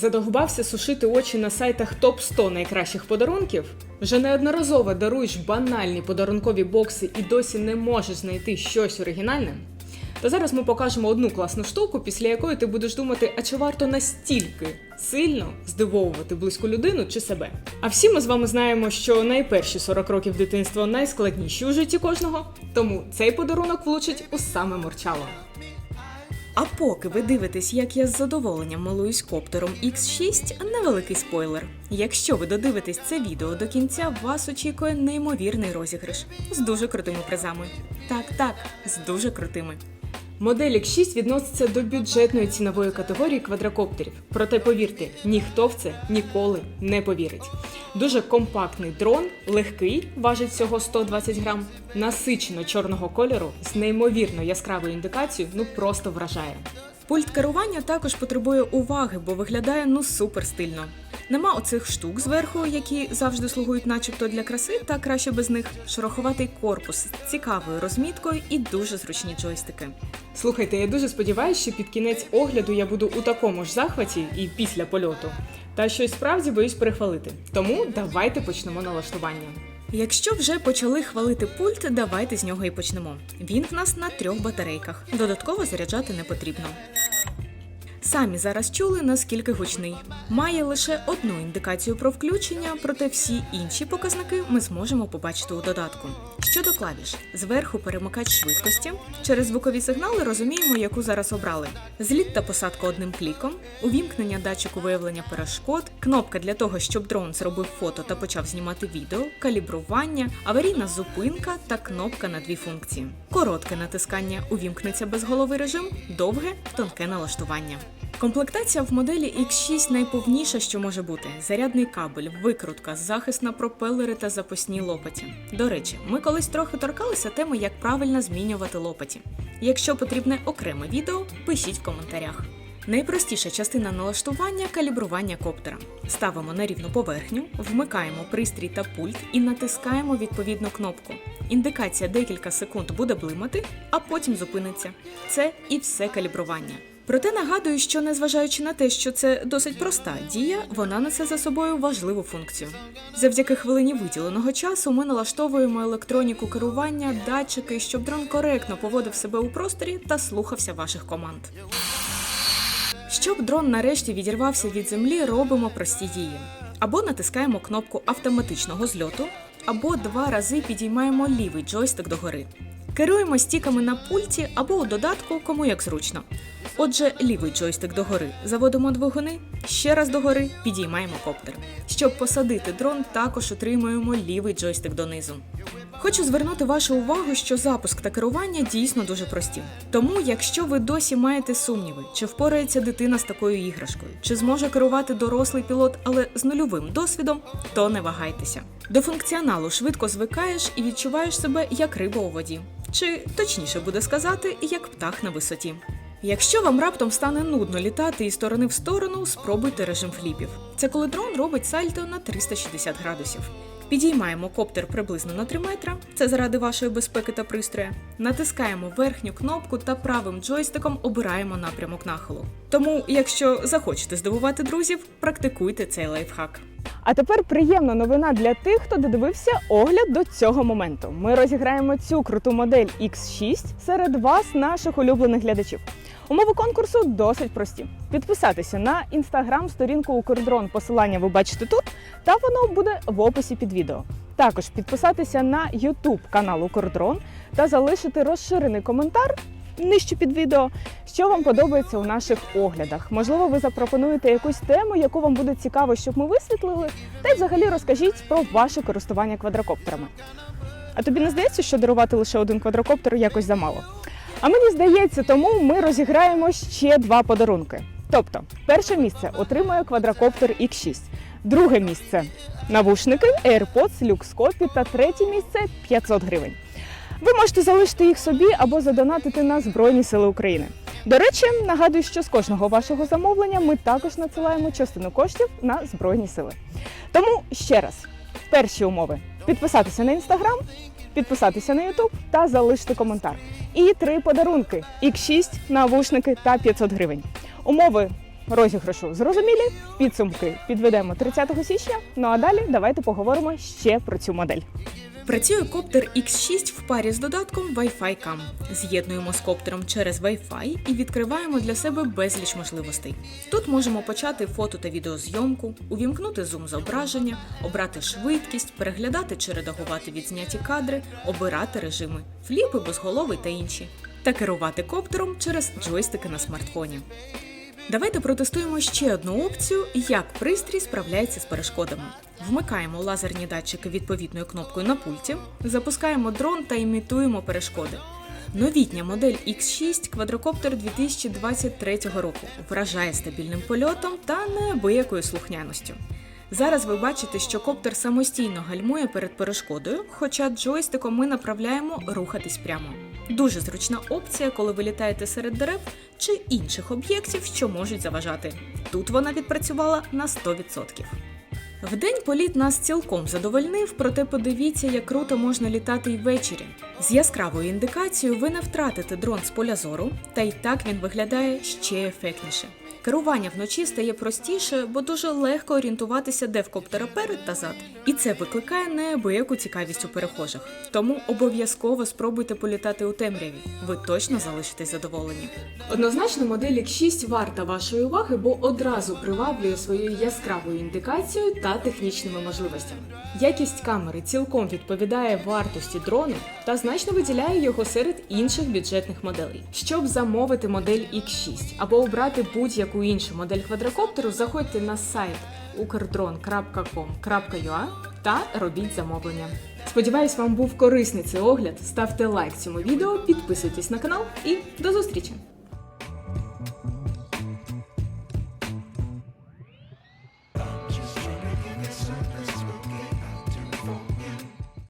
Задовбався сушити очі на сайтах топ 100 найкращих подарунків? Вже неодноразово даруєш банальні подарункові бокси і досі не можеш знайти щось оригінальне? Та зараз ми покажемо одну класну штуку, після якої ти будеш думати, а чи варто настільки сильно здивовувати близьку людину чи себе. А всі ми з вами знаємо, що найперші 40 років дитинства найскладніші у житті кожного, тому цей подарунок влучить у саме мурчало. А поки ви дивитесь, як я з задоволенням милуюсь коптером X6, невеликий спойлер. Якщо ви додивитесь це відео до кінця, вас очікує неймовірний розіграш з дуже крутими призами. Так, так, з дуже крутими. Модель X6 відноситься до бюджетної цінової категорії квадрокоптерів. Проте повірте, ніхто в це ніколи не повірить. Дуже компактний дрон, легкий, важить всього 120 грам, насичено чорного кольору з неймовірно яскравою індикацією, ну просто вражає. Пульт керування також потребує уваги, бо виглядає ну супер стильно. Нема оцих штук зверху, які завжди слугують начебто для краси, та краще без них. Шероховатий корпус з цікавою розміткою і дуже зручні джойстики. Слухайте, я дуже сподіваюся, що під кінець огляду я буду у такому ж захваті і після польоту. Та щось справді боюсь перехвалити. Тому давайте почнемо налаштування. Якщо вже почали хвалити пульт, давайте з нього і почнемо. Він в нас на трьох батарейках. Додатково заряджати не потрібно. Самі зараз чули, наскільки гучний. Має лише одну індикацію про включення, проте всі інші показники ми зможемо побачити у додатку. Щодо клавіш, зверху перемикач швидкості. Через звукові сигнали розуміємо, яку зараз обрали. Зліт та посадка одним кліком, увімкнення датчику виявлення перешкод, кнопка для того, щоб дрон зробив фото та почав знімати відео, калібрування, аварійна зупинка та кнопка на дві функції. Коротке натискання увімкнеться безголовий режим, довге тонке налаштування. Комплектація в моделі X6 найповніша, що може бути: зарядний кабель, викрутка, захист на пропелери та запасні лопаті. До речі, ми колись трохи торкалися теми, як правильно змінювати лопаті. Якщо потрібне окреме відео, пишіть в коментарях. Найпростіша частина налаштування калібрування коптера. Ставимо на рівну поверхню, вмикаємо пристрій та пульт і натискаємо відповідну кнопку. Індикація декілька секунд буде блимати, а потім зупиниться. Це і все калібрування. Проте нагадую, що незважаючи на те, що це досить проста дія, вона несе за собою важливу функцію. Завдяки хвилині виділеного часу ми налаштовуємо електроніку керування, датчики, щоб дрон коректно поводив себе у просторі та слухався ваших команд. Щоб дрон нарешті відірвався від землі, робимо прості дії. Або натискаємо кнопку автоматичного зльоту, або два рази підіймаємо лівий джойстик догори. Керуємо стіками на пульті або у додатку, кому як зручно. Отже, лівий джойстик догори заводимо двигуни, ще раз догори підіймаємо коптер. Щоб посадити дрон, також отримуємо лівий джойстик донизу. Хочу звернути вашу увагу, що запуск та керування дійсно дуже прості. Тому, якщо ви досі маєте сумніви, чи впорається дитина з такою іграшкою, чи зможе керувати дорослий пілот, але з нульовим досвідом, то не вагайтеся. До функціоналу швидко звикаєш і відчуваєш себе як риба у воді, чи точніше буде сказати, як птах на висоті. Якщо вам раптом стане нудно літати із сторони в сторону, спробуйте режим фліпів. Це коли дрон робить сальто на 360 градусів. Підіймаємо коптер приблизно на 3 метра, це заради вашої безпеки та пристрою. Натискаємо верхню кнопку та правим джойстиком обираємо напрямок нахилу. Тому, якщо захочете здивувати друзів, практикуйте цей лайфхак. А тепер приємна новина для тих, хто додивився огляд до цього моменту. Ми розіграємо цю круту модель X6 серед вас, наших улюблених глядачів. Умови конкурсу досить прості: підписатися на інстаграм-сторінку Укрдрон. Посилання ви бачите тут, та воно буде в описі під відео. Також підписатися на YouTube канал Укрдрон та залишити розширений коментар нижче під відео, що вам подобається у наших оглядах. Можливо, ви запропонуєте якусь тему, яку вам буде цікаво, щоб ми висвітлили, та й взагалі розкажіть про ваше користування квадрокоптерами. А тобі не здається, що дарувати лише один квадрокоптер якось замало? А мені здається, тому ми розіграємо ще два подарунки. Тобто, перше місце отримує квадрокоптер X6, друге місце навушники AirPods, люкскопі та третє місце 500 гривень. Ви можете залишити їх собі або задонатити на Збройні Сили України. До речі, нагадую, що з кожного вашого замовлення ми також надсилаємо частину коштів на Збройні Сили. Тому ще раз, перші умови: підписатися на інстаграм, підписатися на Ютуб та залишити коментар. І три подарунки: X6, навушники та 500 гривень. Умови розіграшу зрозумілі. Підсумки підведемо 30 січня. Ну а далі давайте поговоримо ще про цю модель. Працює коптер X6 в парі з додатком Wi-Fi Cam. З'єднуємо з коптером через Wi-Fi і відкриваємо для себе безліч можливостей. Тут можемо почати фото та відеозйомку, увімкнути зум зображення, обрати швидкість, переглядати чи редагувати відзняті кадри, обирати режими, фліпи, безголовий та інші, та керувати коптером через джойстики на смартфоні. Давайте протестуємо ще одну опцію, як пристрій справляється з перешкодами. Вмикаємо лазерні датчики відповідною кнопкою на пульті, запускаємо дрон та імітуємо перешкоди. Новітня модель X6 квадрокоптер 2023 року вражає стабільним польотом та неабиякою слухняністю. Зараз ви бачите, що коптер самостійно гальмує перед перешкодою, хоча джойстиком ми направляємо рухатись прямо. Дуже зручна опція, коли ви літаєте серед дерев чи інших об'єктів, що можуть заважати. Тут вона відпрацювала на 100%. Вдень політ нас цілком задовольнив, проте подивіться, як круто можна літати й ввечері. З яскравою індикацією ви не втратите дрон з поля зору, та й так він виглядає ще ефектніше. Керування вночі стає простіше, бо дуже легко орієнтуватися, де в коптера перед та зад. І це викликає неабияку цікавість у перехожих. Тому обов'язково спробуйте політати у темряві. Ви точно залишитесь задоволені. Однозначно, модель X6 варта вашої уваги, бо одразу приваблює своєю яскравою індикацією та технічними можливостями. Якість камери цілком відповідає вартості дрону та значно виділяє його серед інших бюджетних моделей. Щоб замовити модель X6 або обрати будь-яку іншу модель квадрокоптеру, заходьте на сайт ukrdron.com.ua та робіть замовлення. Сподіваюсь, вам був корисний цей огляд. Ставте лайк цьому відео, підписуйтесь на канал і до зустрічі!